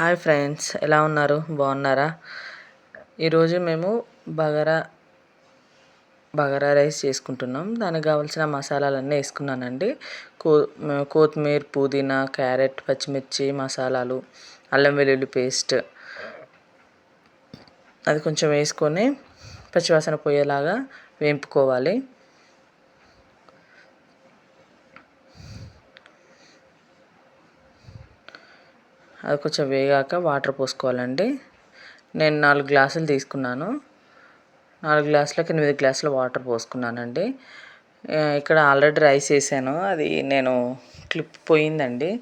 Hi friends ఎలా ఉన్నారు? బాగున్నారా? ఈరోజు మేము బగారా బగారా రైస్ చేసుకుంటున్నాం. దానికి కావాల్సిన మసాలాలన్నీ వేసుకున్నానండి. కో కొత్తిమీర పుదీనా క్యారెట్ పచ్చిమిర్చి మసాలాలు అల్లం వెల్లుల్లి పేస్ట్ అది కొంచెం వేసుకొని పచ్చివాసన పోయేలాగా వేంపుకోవాలి. అది కొంచెం వేగాక వాటర్ పోసుకోవాలండి. నేను నాలుగు గ్లాసులు తీసుకున్నాను. నాలుగు గ్లాసులకి ఎనిమిది గ్లాసులు వాటర్ పోసుకున్నానండి. ఇక్కడ ఆల్రెడీ రైస్ వేసాను. అది నేను క్లిప్ పోయిందండి.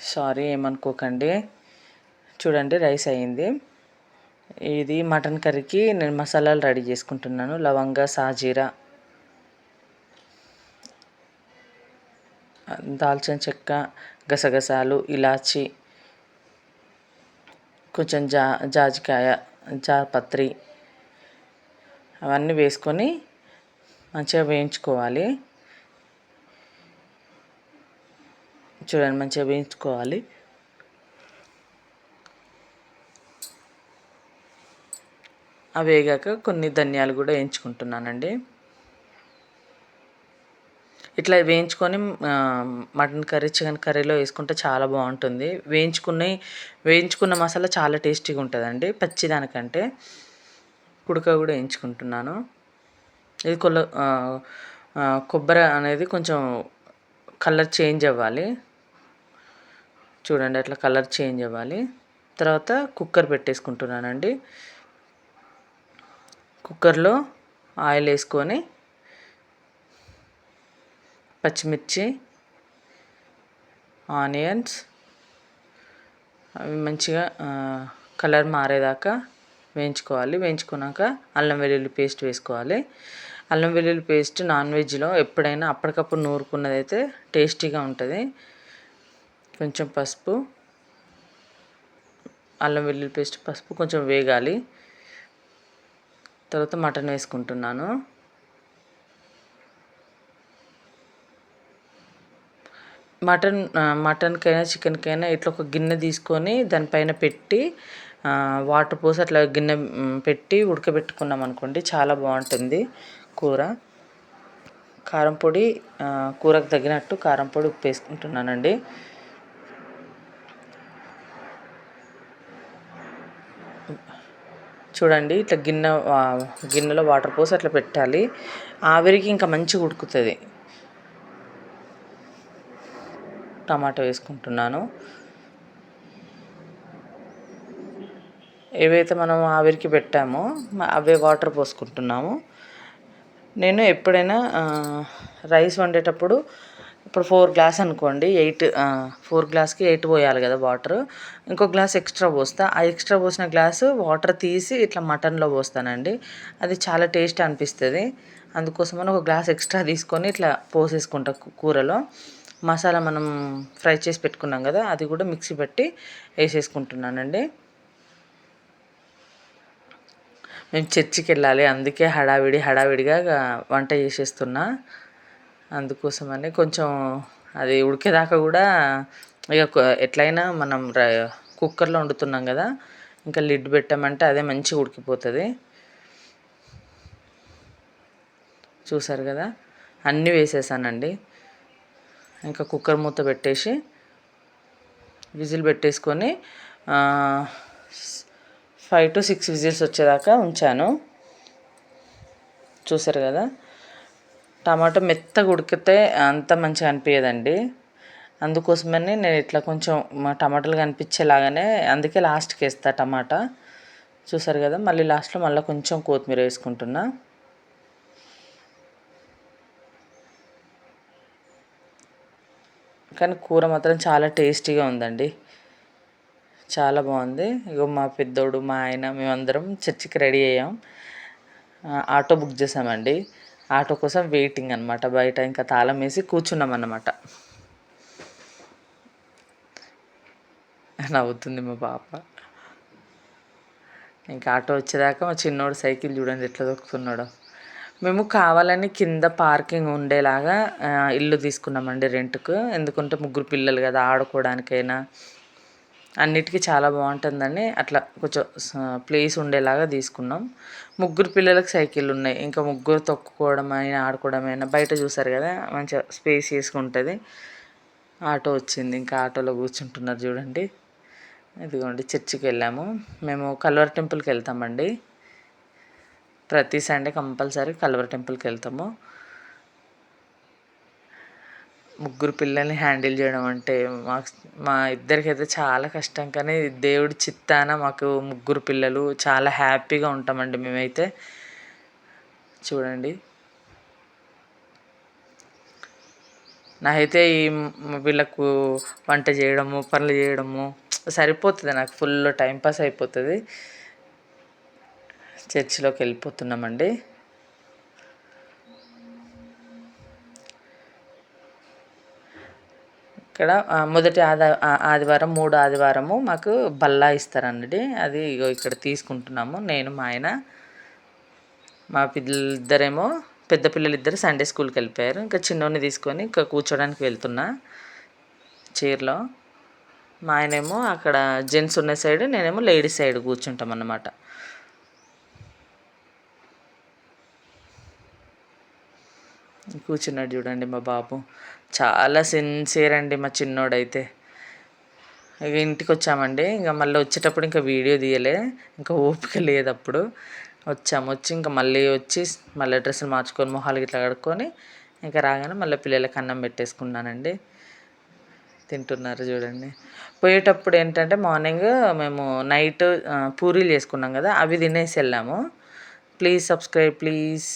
సారీ ఏమనుకోకండి. చూడండి రైస్ అయింది. ఇది మటన్ కర్రీకి నేను మసాలాలు రెడీ చేసుకుంటున్నాను. లవంగ సాజీరా. దాల్చిన చెక్క గసగసాలు ఇలాచి కొంచెం జా జాజికాయ జాపత్రి అవన్నీ వేసుకొని మంచిగా వేయించుకోవాలి. చూడండి మంచిగా వేయించుకోవాలి. అవి వేగాక కొన్ని ధనియాలు కూడా వేయించుకుంటున్నానండి. ఇట్లా వేయించుకొని మటన్ కర్రీ చికెన్ కర్రీలో వేసుకుంటే చాలా బాగుంటుంది. వేయించుకుని వేయించుకున్న మసాలా చాలా టేస్టీగా ఉంటుందండి. పచ్చిదానికంటే కుడక కూడా వేయించుకుంటున్నాను. ఇది కొల్ల కొబ్బరి అనేది కొంచెం కలర్ చేంజ్ అవ్వాలి. చూడండి అట్లా కలర్ చేంజ్ అవ్వాలి. తర్వాత కుక్కర్ పెట్టేసుకుంటున్నానండి. కుక్కర్లో ఆయిల్ వేసుకొని పచ్చిమిర్చి ఆనియన్స్. అవి మంచిగా కలర్ మారేదాకా వేయించుకోవాలి. వేయించుకున్నాక అల్లం వెల్లుల్లి పేస్ట్ వేసుకోవాలి. అల్లం వెల్లుల్లి పేస్ట్ నాన్ వెజ్లో ఎప్పుడైనా అప్పటికప్పుడు నూరుకున్నది అయితే టేస్టీగా ఉంటుంది. కొంచెం పసుపు అల్లం వెల్లుల్లి పేస్ట్ పసుపు కొంచెం వేగాలి. తర్వాత మటన్ వేసుకుంటున్నాను. మటన్ మటన్కైనా చికెన్కైనా ఇట్లా ఒక గిన్నె తీసుకొని దానిపైన పెట్టి వాటర్ పోసి అట్లా గిన్నె పెట్టి ఉడకబెట్టుకున్నాం అనుకోండి చాలా బాగుంటుంది కూర. కారం పొడి కూరకు తగినట్టు కారం పొడి ఉప్పు వేసుకుంటున్నానండి చూడండి ఇట్లా గిన్నె గిన్నెలో వాటర్ పోసి అట్లా పెట్టాలి. ఆవిరికి ఇంకా మంచిగా ఉడుకుతుంది. టమాటా వేసుకుంటున్నాను. ఏవైతే మనం ఆవిరికి పెట్టామో అవే వాటర్ పోసుకుంటున్నాము. నేను ఎప్పుడైనా రైస్ వండేటప్పుడు ఇప్పుడు ఫోర్ గ్లాస్ అనుకోండి ఎయిట్ ఫోర్ గ్లాస్కి ఎయిట్ పోయాలి కదా వాటర్. ఇంకో గ్లాస్ ఎక్స్ట్రా పోస్తా. ఆ ఎక్స్ట్రా పోసిన గ్లాసు వాటర్ తీసి ఇట్లా మటన్లో పోస్తానండి. అది చాలా టేస్ట్ అనిపిస్తుంది. అందుకోసమని ఒక గ్లాస్ ఎక్స్ట్రా తీసుకొని ఇట్లా పోసేసుకుంటా కూరలో. మసాలా మనం ఫ్రై చేసి పెట్టుకున్నాం కదా అది కూడా మిక్సీ పెట్టి వేసేసుకుంటున్నానండి. మేము చర్చికి వెళ్ళాలి అందుకే హడావిడి హడావిడిగా వంట చేసేస్తున్నా. అందుకోసమని కొంచెం అది ఉడికేదాకా కూడా ఇక ఎట్లయినా మనం కుక్కర్లో వండుతున్నాం కదా ఇంకా లిడ్ పెట్టామంటే అదే మంచిగా ఉడికిపోతుంది. చూసారు కదా అన్నీ వేసేసానండి. ఇంకా కుక్కర్ మూత పెట్టేసి విజిల్ పెట్టేసుకొని ఫైవ్ టు సిక్స్ విజిల్స్ వచ్చేదాకా ఉంచాను. చూసారు కదా? టమాటో మెత్తగా ఉడికితే అంత మంచిగా అనిపించదండి అందుకోసమని నేను ఇట్లా కొంచెం మా టమాటాలు కనిపించేలాగానే అందుకే లాస్ట్కి వేస్తా టమాటా. చూసారు కదా? మళ్ళీ లాస్ట్లో మళ్ళీ కొంచెం కొత్తిమీర వేసుకుంటున్నా. కానీ కూర మాత్రం చాలా టేస్టీగా ఉందండి. చాలా బాగుంది. ఇగో మా పెద్దోడు మా ఆయన మేమందరం చర్చికి రెడీ అయ్యాం. ఆటో బుక్ చేసామండి. ఆటో కోసం వెయిటింగ్ అనమాట బయట ఇంకా తాళం వేసి కూర్చున్నాం అన్నమాట. నవ్వుతుంది మా పాప. ఇంకా ఆటో వచ్చేదాకా మా చిన్నోడు సైకిల్ చూడండి ఎట్లా దొక్కుతున్నాడో మేము కావాలని కింద పార్కింగ్ ఉండేలాగా ఇల్లు తీసుకున్నామండి రెంట్కు. ఎందుకంటే ముగ్గురు పిల్లలు కదా ఆడుకోవడానికైనా అన్నిటికీ చాలా బాగుంటుందని అట్లా కొంచెం ప్లేస్ ఉండేలాగా తీసుకున్నాం. ముగ్గురు పిల్లలకు సైకిల్ ఉన్నాయి. ఇంకా ముగ్గురు తొక్కుకోవడం అయినా ఆడుకోవడం అయినా బయట చూసారు కదా మంచిగా స్పేస్ చేసుకుంటుంది. ఆటో వచ్చింది. ఇంకా ఆటోలో కూర్చుంటున్నారు చూడండి. ఇదిగోండి చర్చికి వెళ్ళాము. మేము కల్వర్ టెంపుల్కి వెళ్తామండి. ప్రతి సండే కంపల్సరీ కల్వర్ టెంపుల్కి వెళ్తాము. ముగ్గురు పిల్లల్ని హ్యాండిల్ చేయడం అంటే మా మా ఇద్దరికైతే చాలా కష్టం. కానీ దేవుడి చిత్తాన మాకు ముగ్గురు పిల్లలు చాలా హ్యాపీగా ఉంటామండి మేమైతే. చూడండి. నాకైతే ఈ వీళ్ళకు వంట చేయడము పనులు చేయడము సరిపోతుంది నాకు ఫుల్ టైంపాస్ అయిపోతుంది. చర్చిలోకి వెళ్ళిపోతున్నామండి. ఇక్కడ మొదటి ఆదా ఆదివారం మూడు ఆదివారము మాకు బల్లా ఇస్తారండి. అది ఇక్కడ తీసుకుంటున్నాము. నేను మా ఆయన మా పిల్లలిద్దరేమో పెద్ద పిల్లలు ఇద్దరు సండే స్కూల్కి వెళ్ళిపోయారు. ఇంకా చిన్నోడిని తీసుకొని ఇంకా కూర్చోడానికి వెళ్తున్నా చీరలో. మా ఆయనేమో అక్కడ జెంట్స్ ఉన్న సైడ్ నేనేమో లేడీస్ సైడ్ కూర్చుంటాం అన్నమాట కూర్చున్నాడు చూడండి మా బాబు. చాలా సిన్సియర్ అండి మా చిన్నోడైతే. ఇక ఇంటికి వచ్చామండి. ఇంకా మళ్ళీ వచ్చేటప్పుడు ఇంకా వీడియో తీయలే. ఇంకా ఓపిక లేదు అప్పుడు. వచ్చాము. వచ్చి ఇంకా మళ్ళీ వచ్చి మళ్ళీ డ్రెస్సులు మార్చుకొని మొహాలు ఇట్లా కడుక్కొని ఇంకా రాగానే మళ్ళీ పిల్లలకి అన్నం పెట్టేసుకున్నానండి. తింటున్నారు చూడండి. పోయేటప్పుడు ఏంటంటే మార్నింగ్ మేము నైట్ పూరీలు చేసుకున్నాం కదా అవి తినేసి వెళ్ళాము. Please subscribe please.